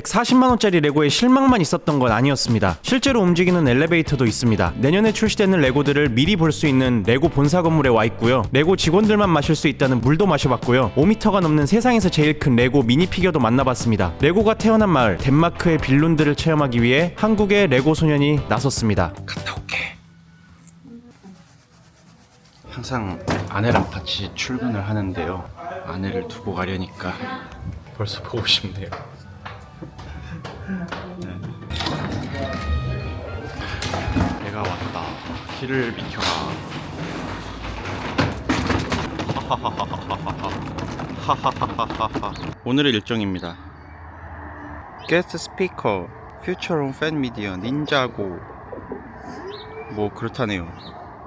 140만원짜리 레고에 실망만 있었던 건 아니었습니다. 실제로 움직이는 엘리베이터도 있습니다. 내년에 출시되는 레고들을 미리 볼 수 있는 레고 본사 건물에 와 있고요. 레고 직원들만 마실 수 있다는 물도 마셔봤고요. 5m가 넘는 세상에서 제일 큰 레고 미니 피규어도 만나봤습니다. 레고가 태어난 마을 덴마크의 빌룬들을 체험하기 위해 한국의 레고 소년이 나섰습니다. 갔다 올게. 항상 아내랑 같이 출근을 하는데요. 아내를 두고 가려니까 벌써 보고 싶네요. 내가 왔다. 길을 비켜라. 오늘의 일정입니다. 게스트 스피커, 퓨처롬 팬 미디어, 닌자고 뭐 그렇다네요.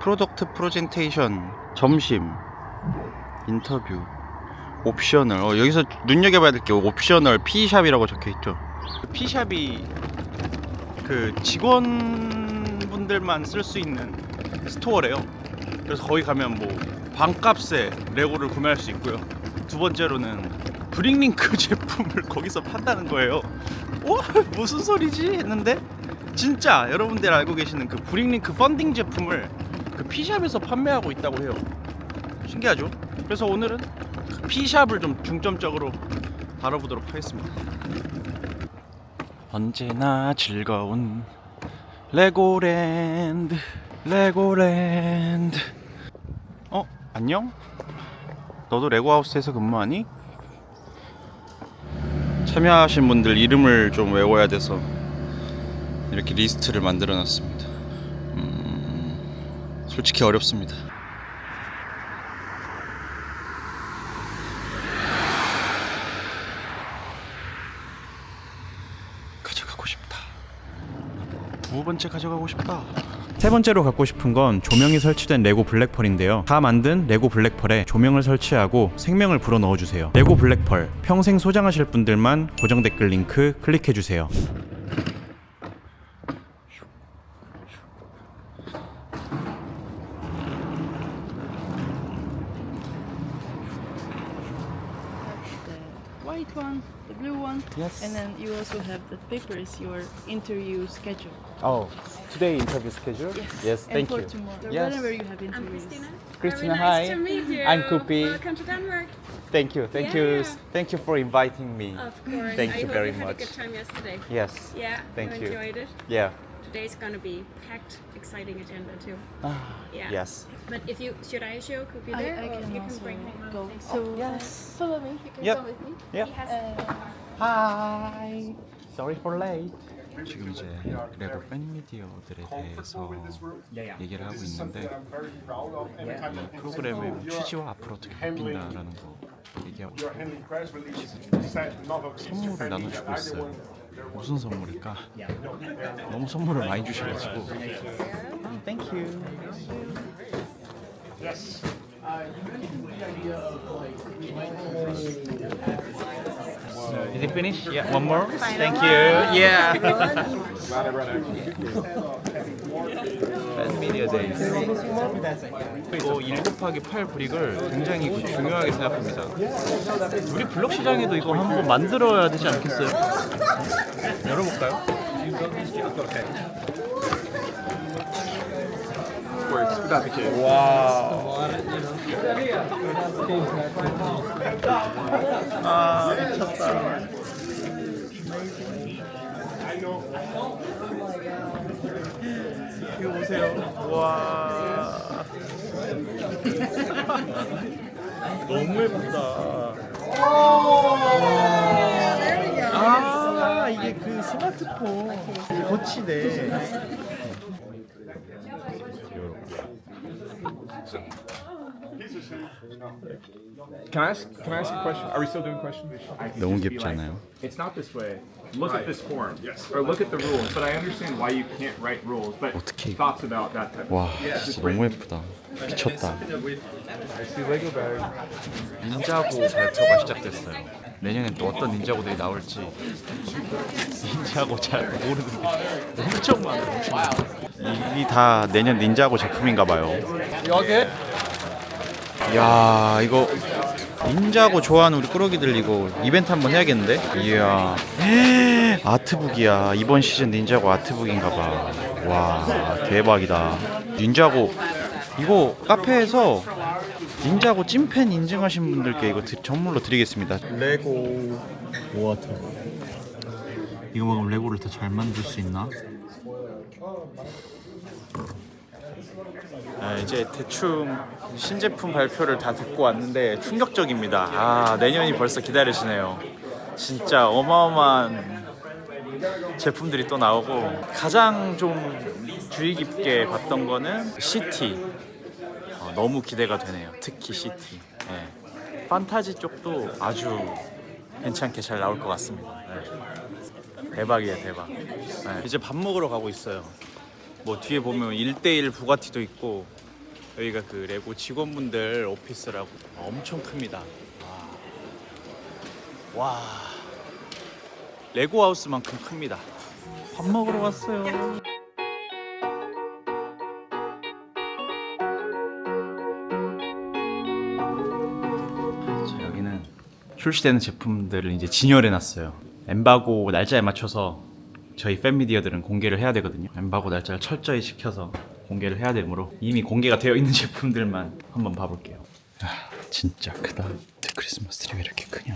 프로덕트 프레젠테이션, 점심, 인터뷰, 옵셔널. 어, 여기서 눈여겨봐야 될 게 옵셔널 P샵이라고 적혀 있죠. P샵이 그 직원분들만 쓸 수 있는 스토어래요. 그래서 거기 가면 뭐 반값에 레고를 구매할 수 있고요. 두 번째로는 브링링크 제품을 거기서 판다는 거예요. 어? 무슨 소리지? 했는데 진짜 여러분들 알고 계시는 그 브링링크 펀딩 제품을 그 P샵에서 판매하고 있다고 해요. 신기하죠? 그래서 오늘은 그 P샵을 좀 중점적으로 다뤄보도록 하겠습니다. 언제나 즐거운 레고랜드 레고랜드 어? 안녕? 너도 레고하우스에서 근무하니? 참여하신 분들 이름을 좀 외워야 돼서 이렇게 리스트를 만들어 놨습니다 음, 솔직히 어렵습니다 가져가고 싶다 두 번째 가져가고 싶다. 세 번째로 갖고 싶은 건 조명이 설치된 레고 블랙펄인데요. 다 만든 레고 블랙펄에 조명을 설치하고 생명을 불어 넣어주세요. 레고 블랙펄 평생 소장하실 분들만 고정 댓글 링크 클릭해 주세요. White one, the blue one, Yes. and then you also have the papers, your interview schedule. Oh, today interview schedule? Yes, Yes, and for tomorrow, Yes. whenever you have I'm interviews. Christina. Christina, Very nice hi. to meet you. I'm Kupi. Welcome to Denmark. Thank you, thank you, Yeah. thank you for inviting me. Of course. Thank I you hope very you had much. a good time yesterday. Yes. Yeah. Thank you. enjoyed it. Yeah Today's gonna be packed, exciting agenda too. Ah, Yeah. Yes. But if you should I show Kupi I, there, I or can you also can bring him go. along? So uh, Yes. follow me. You can Yep. come with me. Yeah. He has Uh, Hi. Sorry for late. 지금 이제 레고 팬미디어들에 대해서 얘기를 하고 있는데 이 프로그램의 취지와 앞으로 어떻게 바뀐다라는 거 얘기하고 있어요. 선물을 나눠주고 있어요. 무슨 선물일까? 너무 선물을 많이 주셔가지고. Thank you. Is it finished? Yeah, one more. Thank you. Yeah. 팬미디어 데이즈. 이거 1 곱하기 8 브릭을 굉장히 그 중요하게 생각합니다. 우리 블록 시장에도 이거 한번 만들어야 되지 않겠어요? 열어볼까요? 와. 아 미쳤다. 보세요. 와. 너무 예쁘다. 아 이게 그 스마트폰 거치대. Can I ask? Can I ask a question? Are we still doing questions? 너무 않아요? It's not this way. Look at this form. Yes. Or look at the rules. But I understand why you can't write rules. But 어떻게- thoughts about that type. 와 진짜 너무 예쁘다. 미쳤다. I see Lego bag. 닌자고 발표가 시작됐어요. 내년엔 또 어떤 닌자고들이 나올지 닌자고 잘 모르는데 엄청 많아요. 이다 내년 닌자고 제품인가 봐요. 야 이거 닌자고 좋아하는 우리 꾸러기들 이거 이벤트 한번 해야겠는데? 이야. 아트북이야. 이번 시즌 닌자고 아트북인가봐. 와 대박이다. 닌자고. 이거 카페에서 닌자고 찐팬 인증하신 분들께 이거 드- 선물로 드리겠습니다. 레고 워터 이거 먹으면 레고를 더 잘 만들 수 있나? 아, 이제 대충 신제품 발표를 다 듣고 왔는데 충격적입니다. 아 내년이 벌써 기다리시네요. 진짜 어마어마한 제품들이 또 나오고 가장 좀 주의 깊게 봤던 거는 시티. 어, 너무 기대가 되네요. 특히 시티. 네. 판타지 쪽도 아주 괜찮게 잘 나올 것 같습니다. 네. 대박이에요, 대박. 네. 이제 밥 먹으러 가고 있어요. 뭐 뒤에 보면 1대1 부가티도 있고 여기가 그 레고 직원분들 오피스라고 엄청 큽니다. 와. 와. 레고 하우스만큼 큽니다. 밥 먹으러 왔어요. 자, 여기는 출시되는 제품들을 이제 진열해 놨어요. 엠바고 날짜에 맞춰서 저희 팬미디어들은 공개를 해야 되거든요. 엠바고 날짜를 철저히 지켜서 공개를 해야 되므로 이미 공개가 되어 있는 제품들만 한번 봐볼게요. 아, 진짜 크다. 크리스마스 트리가 이렇게 크냐?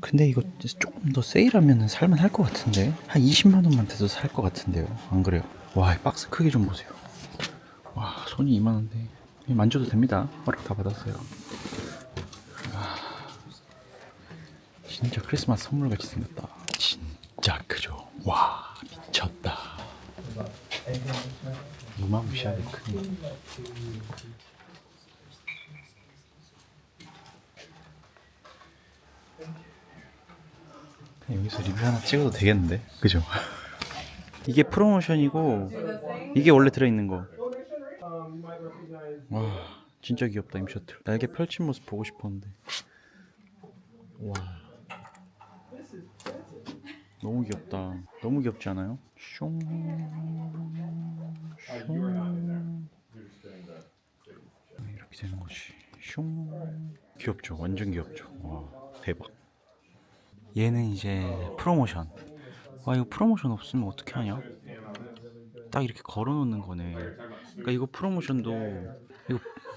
근데 이거 조금 더 세일하면 살만 할 것 같은데 한 20만 원만 돼도 살 것 같은데요. 안 그래요? 와, 이 박스 크기 좀 보세요. 와, 손이 이만한데 만져도 됩니다. 허락 다 받았어요. 진짜 크리스마스 선물 같이 생겼다. 진짜 크죠. 와 미쳤다. 무마무시하게 크네. 여기서 리뷰 하나 찍어도 되겠는데? 그죠? 이게 프로모션이고 이게 원래 들어있는 거. 와 진짜 귀엽다 임셔틀. 날개 펼친 모습 보고 싶었는데. 와. 너무 귀엽다. 너무 귀엽지 않아요? 숑. 숑. 이렇게 되는 거지. 숑. 귀엽죠. 완전 귀엽죠. 와, 대박. 얘는 이제 프로모션. 와, 이거 프로모션 없으면 어떻게 하냐? 딱 이렇게 걸어 놓는 거네. 그러니까 이거 프로모션도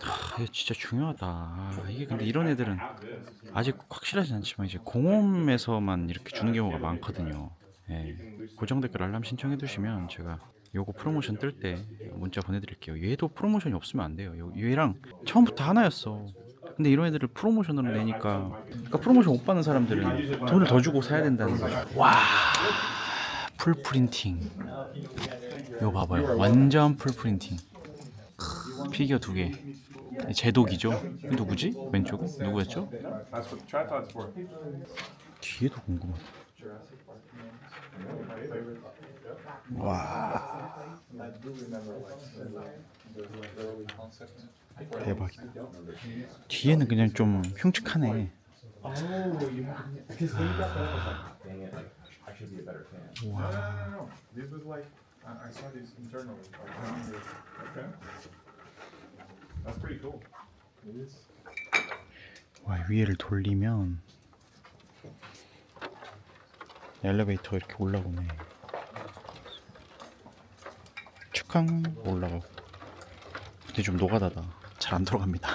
하, 이거 진짜 중요하다. 아, 이게 근데 이런 애들은 아직 확실하지 않지만 이제 공홈에서만 이렇게 주는 경우가 많거든요. 예. 고정 댓글 알람 신청해 두시면 제가 요거 프로모션 뜰 때 문자 보내드릴게요. 얘도 프로모션이 없으면 안 돼요. 요- 얘랑 처음부터 하나였어. 근데 이런 애들을 프로모션으로 내니까 그러니까 프로모션 못 받는 사람들은 돈을 더 주고 사야 된다는 거죠. 와, 풀 프린팅. 이거 봐봐요. 완전 풀 프린팅. 크, 피규어 두 개. 제독이죠. 누구지? 왼쪽은 누구였죠? 뒤에도 궁금하다. 와. 대박이다. 뒤에는 그냥 좀 흉측하네. 와. That's pretty cool. It is. 와 위에를 돌리면 엘리베이터 이렇게 올라오네. 축항 올라가고. 근데 좀 노가다다. 잘 안 들어갑니다.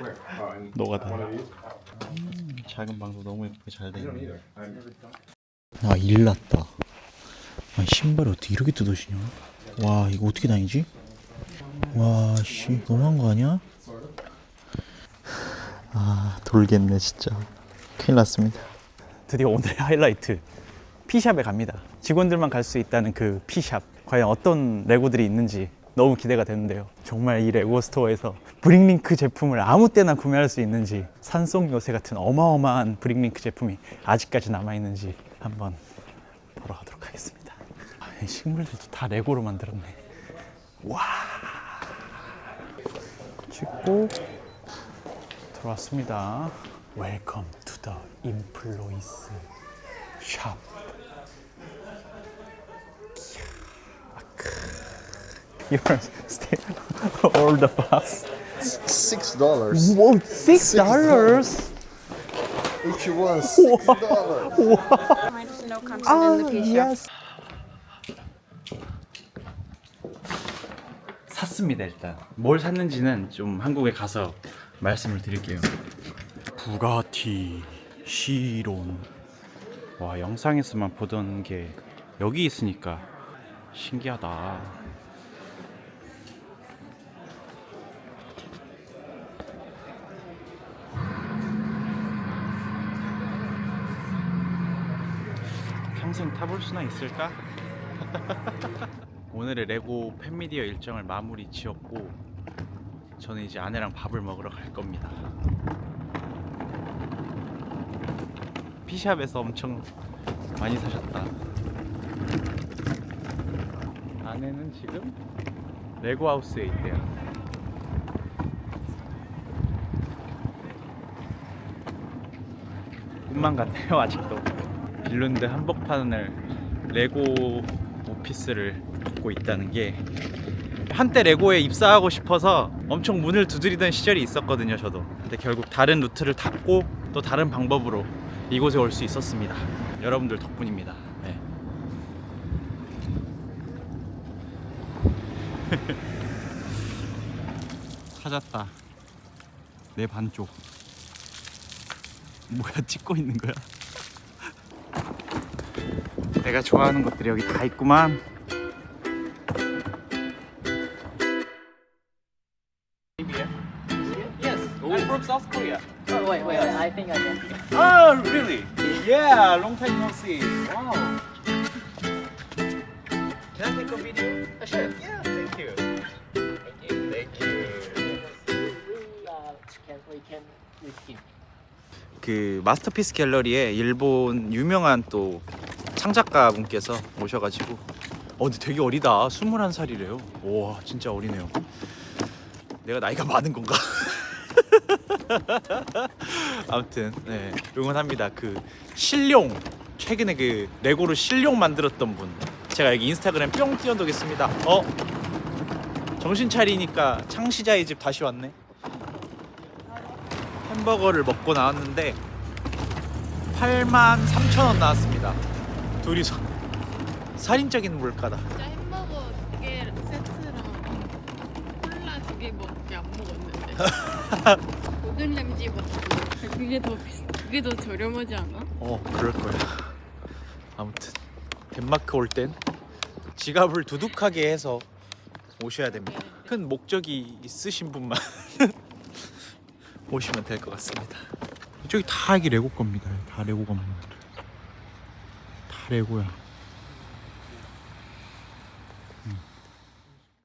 Where? Oh, in 노가다. one of these? 작은 방도 너무 예쁘게 잘돼 I don't 있네. either. I'm, 아 일났다. 아 신발 어떻게 이렇게 뜯어지냐? 와 이거 어떻게 다니지? 와 씨 너무한 거 아니야? 아 돌겠네 진짜. 큰일 났습니다. 드디어 오늘의 하이라이트 피샵에 갑니다. 직원들만 갈 수 있다는 그 피샵. 과연 어떤 레고들이 있는지 너무 기대가 되는데요. 정말 이 레고 스토어에서 브릭링크 제품을 아무 때나 구매할 수 있는지 산속 요새 같은 어마어마한 브릭링크 제품이 아직까지 남아 있는지 한번 보러 가도록 하겠습니다. 아, 이 식물들도 다 레고로 만들었네. 와. 찍고 들어왔습니다. Welcome to the Employees Shop. You are still all the box six dollars. Whoa, six dollars. Each one six dollars. No content in the picture. 샀습니다 일단. 뭘 샀는지는 좀 한국에 가서 말씀을 드릴게요. 부가티 시론. 와 영상에서만 보던 게 여기 있으니까 신기하다. 평생 타볼 수나 있을까? 오늘의 레고 팬미디어 일정을 마무리 지었고 저는 이제 아내랑 밥을 먹으러 갈 겁니다. 피샵에서 엄청 많이 사셨다. 아내는 지금 레고 하우스에 있대요. 꿈만 같아요 아직도. 빌룬드 한복판을 레고 오피스를 받고 있다는 게 한때 레고에 입사하고 싶어서 엄청 문을 두드리던 시절이 있었거든요 저도. 근데 결국 다른 루트를 탔고 또 다른 방법으로 이곳에 올 수 있었습니다. 여러분들 덕분입니다. 네. 찾았다. 내 반쪽. 뭐야 찍고 있는 거야? 내가 좋아하는 것들이 여기 다 있구만. Yeah, long time no see. Wow. Can I take a video? Uh, sure. Yeah, thank you. Thank you. Thank you. We, uh, can, we can receive. 그 마스터피스 갤러리에 일본 유명한 또 창작가 분께서 오셔가지고 어 근데 되게 어리다 21살이래요 와 진짜 어리네요 내가 나이가 많은 건가 아무튼 네 응원합니다. 그 실룡 최근에 그 레고로 실룡 만들었던 분. 제가 여기 인스타그램 뿅 띄워두겠습니다. 어? 정신 차리니까 창시자의 집 다시 왔네. 햄버거를 먹고 나왔는데 8만 3천 원 나왔습니다. 둘이서. 살인적인 물가다. 진짜 햄버거 두 개 세트랑 콜라 두 개밖에 안 먹었는데 먹고 그게 더 비싸 그게 더 저렴하지 않아? 어, 그럴 거야. 아무튼 덴마크 올 땐 지갑을 두둑하게 해서 오셔야 됩니다. 큰 목적이 있으신 분만 오시면 될 것 같습니다. 이쪽이 다 이게 레고 겁니다. 다 레고 겁니다. 다 레고야.